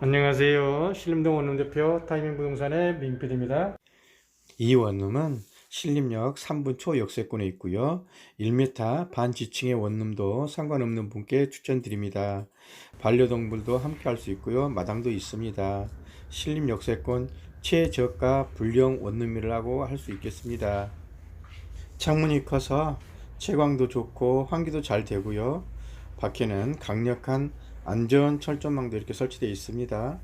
안녕하세요. 신림동 원룸대표 타이밍 부동산의 민PD입니다. 이 원룸은 신림역 3분 초 역세권에 있고요. 1m 반 지층의 원룸도 상관없는 분께 추천드립니다. 반려동물도 함께 할 수 있고요. 마당도 있습니다. 신림 역세권 최저가 불량 원룸이라고 할 수 있겠습니다. 창문이 커서 채광도 좋고 환기도 잘 되고요. 밖에는 강력한 안전 철조망도 이렇게 설치되어 있습니다.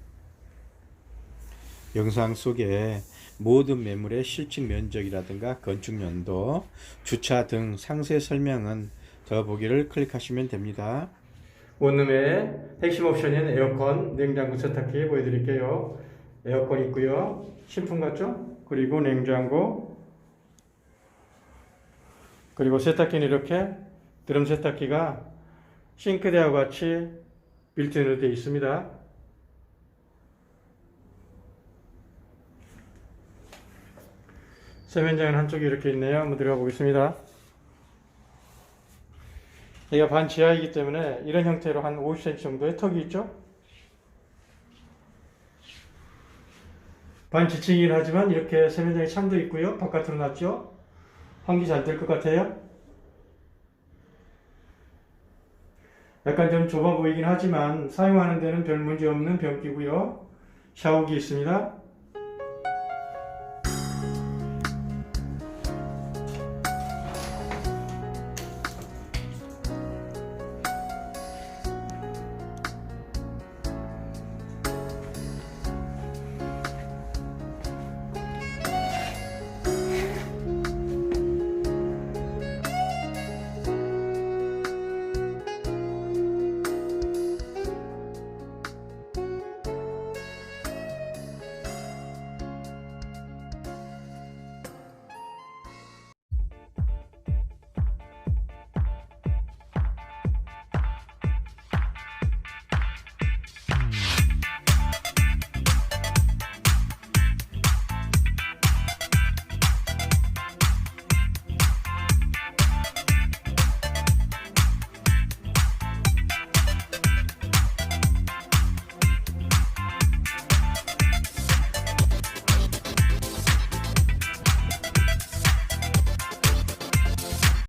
영상 속에 모든 매물의 실질 면적이라든가 건축 연도, 주차 등 상세 설명은 더보기를 클릭하시면 됩니다. 원룸의 핵심 옵션인 에어컨, 냉장고, 세탁기 보여드릴게요. 에어컨 있고요. 신품 같죠? 그리고 냉장고, 그리고 세탁기는 이렇게 드럼 세탁기가 싱크대와 같이 빌트인으로 되어 있습니다. 세면장은 한쪽에 이렇게 있네요. 한번 들어가 보겠습니다. 여기가 반 지하이기 때문에 이런 형태로 한 50cm 정도의 턱이 있죠. 반 지층이긴 하지만 이렇게 세면장이 창도 있고요. 바깥으로 났죠. 환기 잘 될 것 같아요. 약간 좀 좁아 보이긴 하지만 사용하는 데는 별 문제 없는 변기고요. 샤워기 있습니다.